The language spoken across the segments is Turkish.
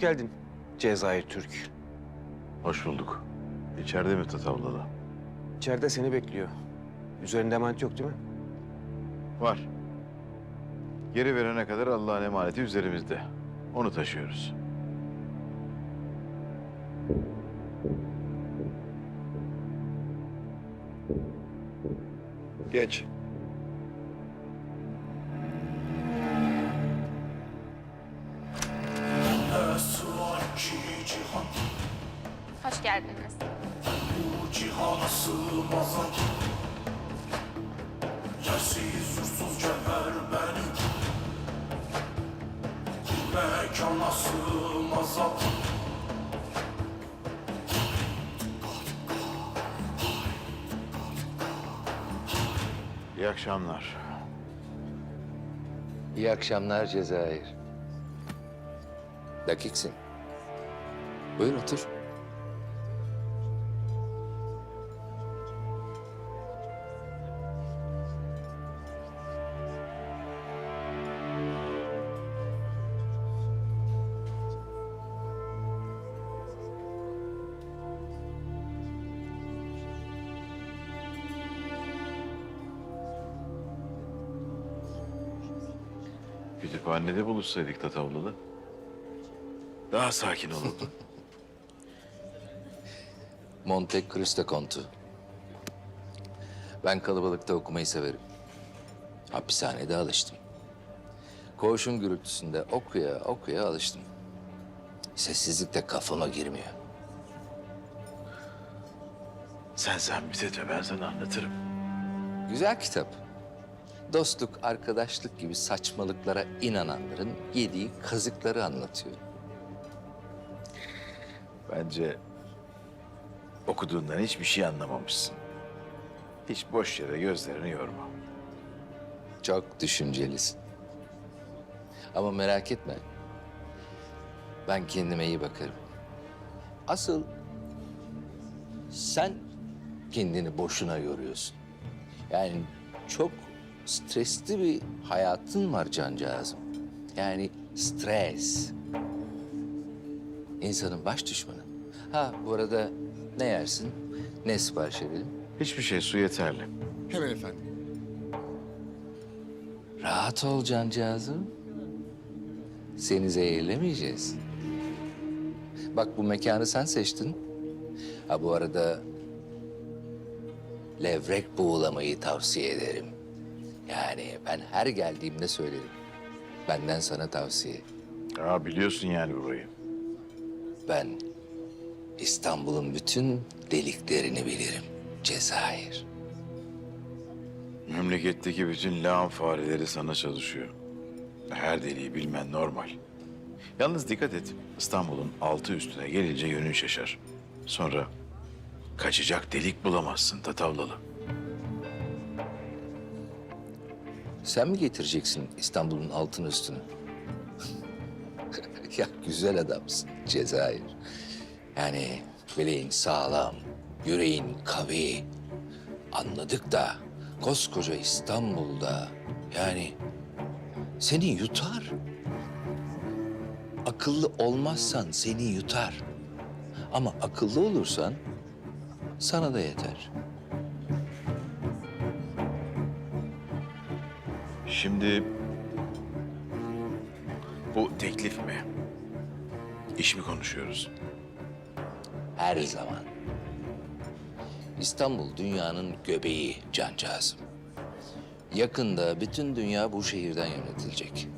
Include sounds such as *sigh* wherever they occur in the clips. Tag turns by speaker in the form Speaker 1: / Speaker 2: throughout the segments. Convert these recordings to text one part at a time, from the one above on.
Speaker 1: Hoş geldin Cezayir Türk.
Speaker 2: Hoş bulduk. İçeride mi Tatavlalı?
Speaker 1: İçeride seni bekliyor. Üzerinde emanet yok değil mi?
Speaker 2: Var. Geri verene kadar Allah'ın emaneti üzerimizde. Onu taşıyoruz. Geç.
Speaker 3: Yersiz yursuz cevher benim mekana sığmaz at
Speaker 2: İyi akşamlar.
Speaker 4: İyi akşamlar Cezayir. Dakiksin. Buyur otur.
Speaker 2: Kütüphanede buluşsaydık Tatavlalı. Daha sakin olurdu. *laughs*
Speaker 4: Monte Cristo Kontu. Ben kalabalıkta okumayı severim. Hapishanede alıştım. Koğuşun gürültüsünde okuya okuya alıştım. Sessizlik de kafama girmiyor.
Speaker 2: Sen zahmet etme ben sana anlatırım.
Speaker 4: Güzel kitap. Dostluk, arkadaşlık gibi saçmalıklara inananların yediği kazıkları anlatıyor.
Speaker 2: Bence okuduğundan hiçbir şey anlamamışsın. Hiç boş yere gözlerini yorma.
Speaker 4: Çok düşüncelisin. Ama merak etme. Ben kendime iyi bakarım. Asıl sen kendini boşuna yoruyorsun. Yani çok stresli bir hayatın var cancağızım. Yani stres. İnsanın baş düşmanı. Ha bu arada ne yersin? Ne sipariş edelim?
Speaker 2: Hiçbir şey su yeterli.
Speaker 5: Hemen efendim.
Speaker 4: Rahat ol cancağızım. Seni zehirlemeyeceğiz. Bak bu mekanı sen seçtin. Ha bu arada levrek buğulamayı tavsiye ederim. Yani ben her geldiğimde söylerim. Benden sana tavsiye.
Speaker 2: Aa biliyorsun yani burayı.
Speaker 4: Ben İstanbul'un bütün deliklerini bilirim. Cezayir.
Speaker 2: Memleketteki bütün lağım fareleri sana çalışıyor. Her deliği bilmen normal. Yalnız dikkat et. İstanbul'un altı üstüne gelince yönün şaşar. Sonra kaçacak delik bulamazsın Tatavlalı.
Speaker 4: Sen mi getireceksin İstanbul'un altını üstünü? *laughs* ya güzel adamsın Cezayir. Yani bileğin sağlam, yüreğin kavi. Anladık da koskoca İstanbul'da yani seni yutar. Akıllı olmazsan seni yutar. Ama akıllı olursan sana da yeter.
Speaker 2: Şimdi bu teklif mi? İş mi konuşuyoruz?
Speaker 4: Her zaman. İstanbul dünyanın göbeği cancağızım. Yakında bütün dünya bu şehirden yönetilecek.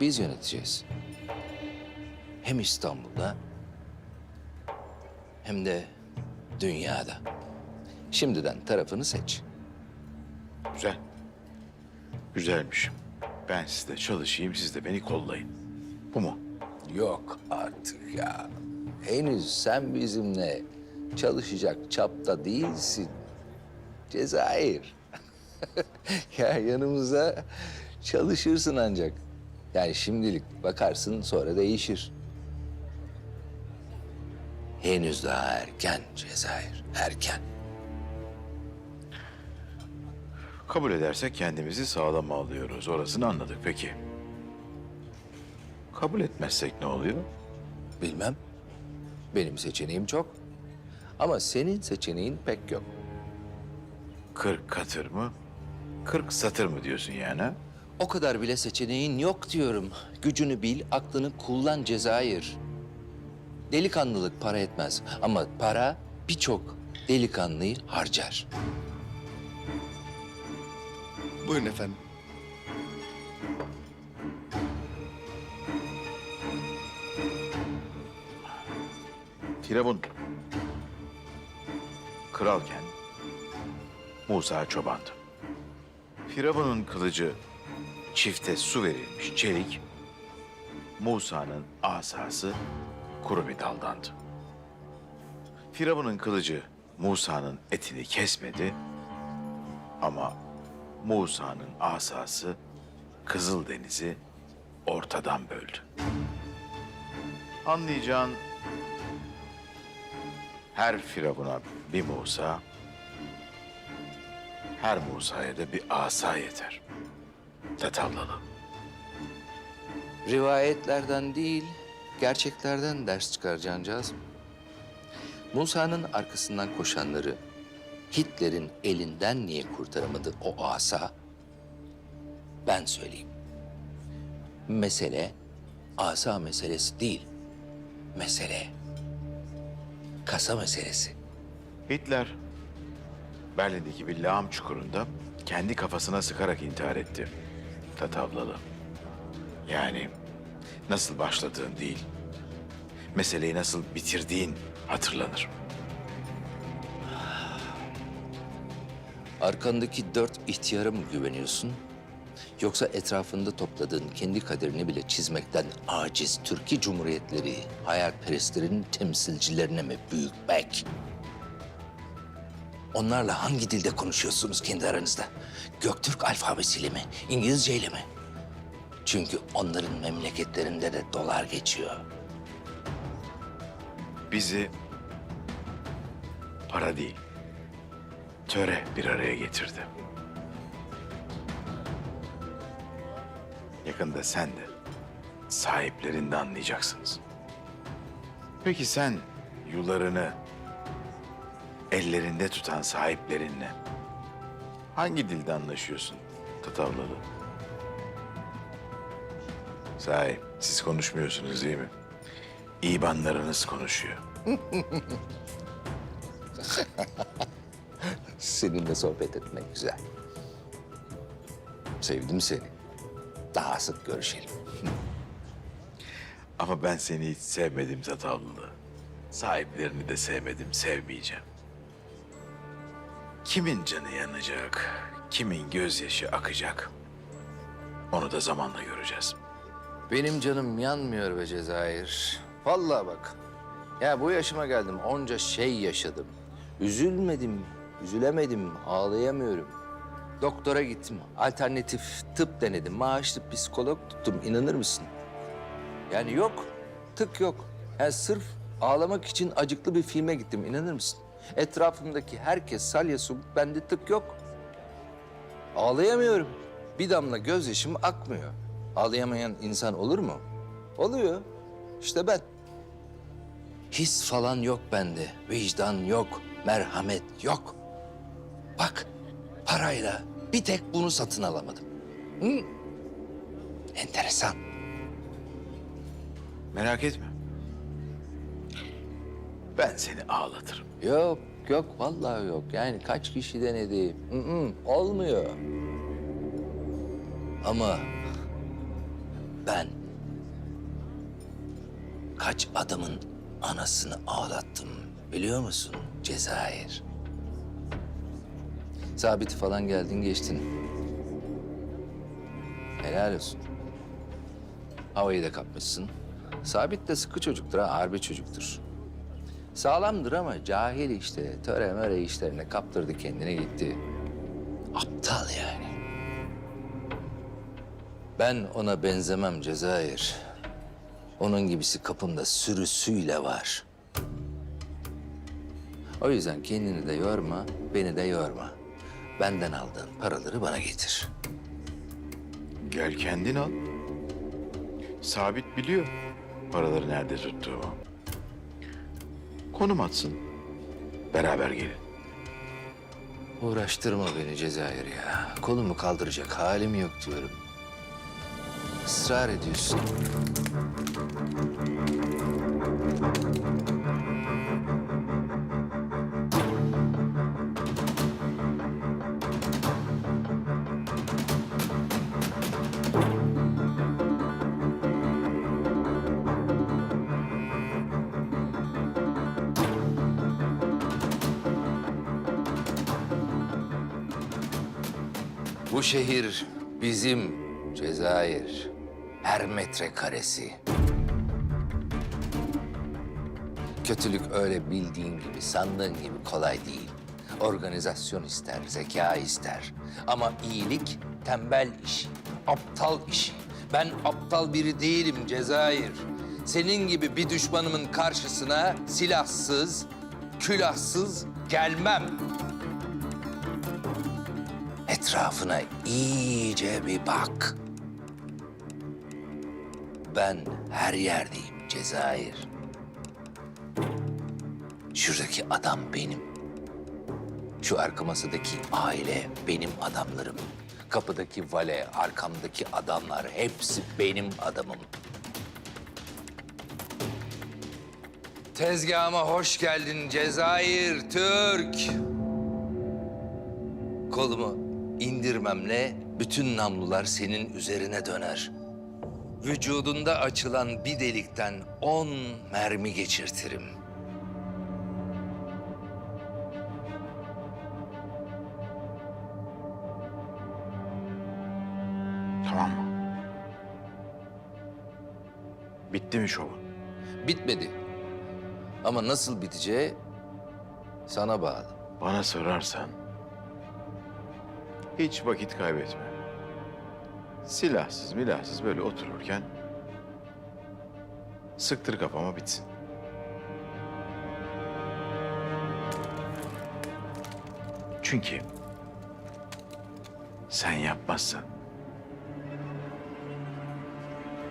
Speaker 4: Biz yöneteceğiz. Hem İstanbul'da hem de dünyada. Şimdiden tarafını seç.
Speaker 2: Güzel. Güzelmiş. Ben sizde çalışayım, siz de beni kollayın. Bu mu?
Speaker 4: Yok artık ya. Henüz sen bizimle çalışacak çapta değilsin. Cezayir. *laughs* ya yanımıza çalışırsın ancak. Yani şimdilik bakarsın sonra değişir. Henüz daha erken Cezayir, erken.
Speaker 2: Kabul edersek kendimizi sağlam alıyoruz. Orasını anladık peki. Kabul etmezsek ne oluyor?
Speaker 4: Bilmem. Benim seçeneğim çok. Ama senin seçeneğin pek yok.
Speaker 2: Kırk katır mı? Kırk satır mı diyorsun yani? ha?
Speaker 4: O kadar bile seçeneğin yok diyorum. Gücünü bil, aklını kullan Cezayir. Delikanlılık para etmez ama para birçok delikanlıyı harcar. Buyurun efendim.
Speaker 2: Firavun kralken Musa çobandı. Firavun'un kılıcı çifte su verilmiş çelik, Musa'nın asası kuru bir. Firavun'un kılıcı Musa'nın etini kesmedi ama Musa'nın asası Kızıldeniz'i ortadan böldü. Anlayacağın her Firavun'a bir Musa, her Musa'ya da bir asa yeter. Tatavlalı.
Speaker 4: Rivayetlerden değil, gerçeklerden ders çıkar. Musa'nın arkasından koşanları Hitler'in elinden niye kurtaramadı o asa? Ben söyleyeyim. Mesele asa meselesi değil. Mesele kasa meselesi.
Speaker 2: Hitler Berlin'deki bir lağım çukurunda kendi kafasına sıkarak intihar etti. Tatavlalı. Yani nasıl başladığın değil, meseleyi nasıl bitirdiğin hatırlanır.
Speaker 4: Arkandaki dört ihtiyara mı güveniyorsun? Yoksa etrafında topladığın kendi kaderini bile çizmekten aciz Türkiye Cumhuriyetleri, hayalperestlerin temsilcilerine mi büyük bek? Onlarla hangi dilde konuşuyorsunuz kendi aranızda? Göktürk alfabesiyle mi, İngilizceyle mi? Çünkü onların memleketlerinde de dolar geçiyor.
Speaker 2: Bizi para değil, töre bir araya getirdi. Yakında sen de sahiplerini de anlayacaksınız. Peki sen yularını ellerinde tutan sahiplerinle hangi dilde anlaşıyorsun Tatavlalı? Sahi siz konuşmuyorsunuz değil mi? İbanlarınız konuşuyor. *laughs*
Speaker 4: Seninle sohbet etmek güzel. Sevdim seni. Daha sık görüşelim.
Speaker 2: Ama ben seni hiç sevmedim Tatavlılı. Sahiplerini de sevmedim, sevmeyeceğim. Kimin canı yanacak, kimin gözyaşı akacak? Onu da zamanla göreceğiz.
Speaker 4: Benim canım yanmıyor be Cezayir. Vallahi bak. Ya bu yaşıma geldim. Onca şey yaşadım. Üzülmedim, üzülemedim, ağlayamıyorum. Doktora gittim. Alternatif tıp denedim. Maaşlı psikolog tuttum. İnanır mısın? Yani yok. Tık yok. Yani sırf ağlamak için acıklı bir filme gittim. İnanır mısın? Etrafımdaki herkes salya su. Bende tık yok. Ağlayamıyorum. Bir damla gözyaşım akmıyor. Ağlayamayan insan olur mu? Oluyor. İşte ben. His falan yok bende. Vicdan yok. Merhamet yok. Bak parayla bir tek bunu satın alamadım. Hı? Enteresan.
Speaker 2: Merak etme. Ben seni ağlatırım.
Speaker 4: Yok yok vallahi yok. Yani kaç kişi denedi. Hı hı, olmuyor. Ama ben kaç adamın anasını ağlattım biliyor musun Cezayir? Sabit falan geldin geçtin. Helal olsun. Havayı da kapmışsın. Sabit de sıkı çocuktur ha, harbi çocuktur. Sağlamdır ama cahil işte. Töre möre işlerine kaptırdı kendine gitti. Aptal yani. Ben ona benzemem Cezayir. Onun gibisi kapında sürüsüyle var. O yüzden kendini de yorma, beni de yorma. Benden aldığın paraları bana getir.
Speaker 2: Gel kendin al. Sabit biliyor. paraları nerede tuttuğumu. Konum atsın. Beraber gelin.
Speaker 4: Uğraştırma beni Cezayir ya. Kolumu kaldıracak halim yok diyorum. Israr ediyorsun. Bu şehir bizim Cezayir. Her metrekaresi. Kötülük öyle bildiğin gibi, sandığın gibi kolay değil. Organizasyon ister, zeka ister. Ama iyilik tembel işi, aptal işi. Ben aptal biri değilim Cezayir. Senin gibi bir düşmanımın karşısına silahsız, külahsız gelmem. Etrafına iyice bir bak. Ben her yerdeyim Cezayir. Şuradaki adam benim. Şu arka masadaki aile benim adamlarım. Kapıdaki vale, arkamdaki adamlar hepsi benim adamım. Tezgahıma hoş geldin Cezayir Türk. Kolumu indirmemle bütün namlular senin üzerine döner. Vücudunda açılan bir delikten on mermi geçirtirim.
Speaker 2: Tamam mı? Bitti mi şovun?
Speaker 4: Bitmedi. Ama nasıl biteceği sana bağlı.
Speaker 2: Bana sorarsan hiç vakit kaybetme. Silahsız milahsız böyle otururken sıktır kafama bitsin. Çünkü sen yapmazsan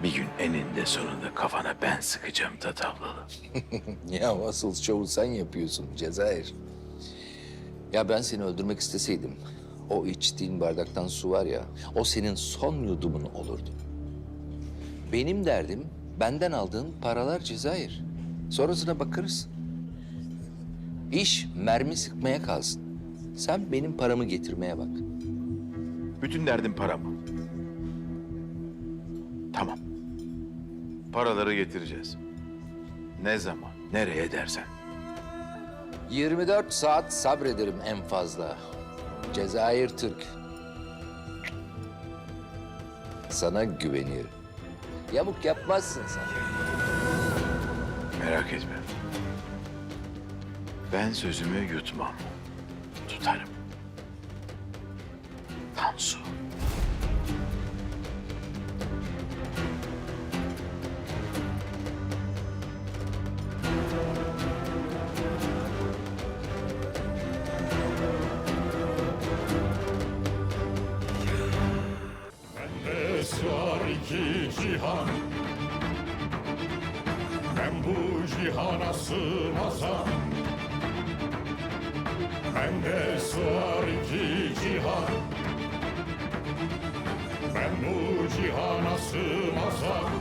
Speaker 2: bir gün eninde sonunda kafana ben sıkacağım Tatavlalı. *laughs*
Speaker 4: Ya asıl şovu sen yapıyorsun Cezayir. Ya ben seni öldürmek isteseydim, o içtiğin bardaktan su var ya, o senin son yudumun olurdu. Benim derdim, benden aldığın paralar Cezayir. Sonrasına bakarız. İş mermi sıkmaya kalsın. Sen benim paramı getirmeye bak.
Speaker 2: Bütün derdin para mı? Tamam. Paraları getireceğiz. Ne zaman, nereye dersen.
Speaker 4: 24 saat sabrederim en fazla. Cezayir Türk. Sana güveniyorum. Yamuk yapmazsın sen.
Speaker 2: Merak etme. Ben sözümü yutmam. Tutarım. Tansu.
Speaker 3: Ben bu cihana sığmazam. Bende sığar iki cihan. Ben bu cihana sığmazam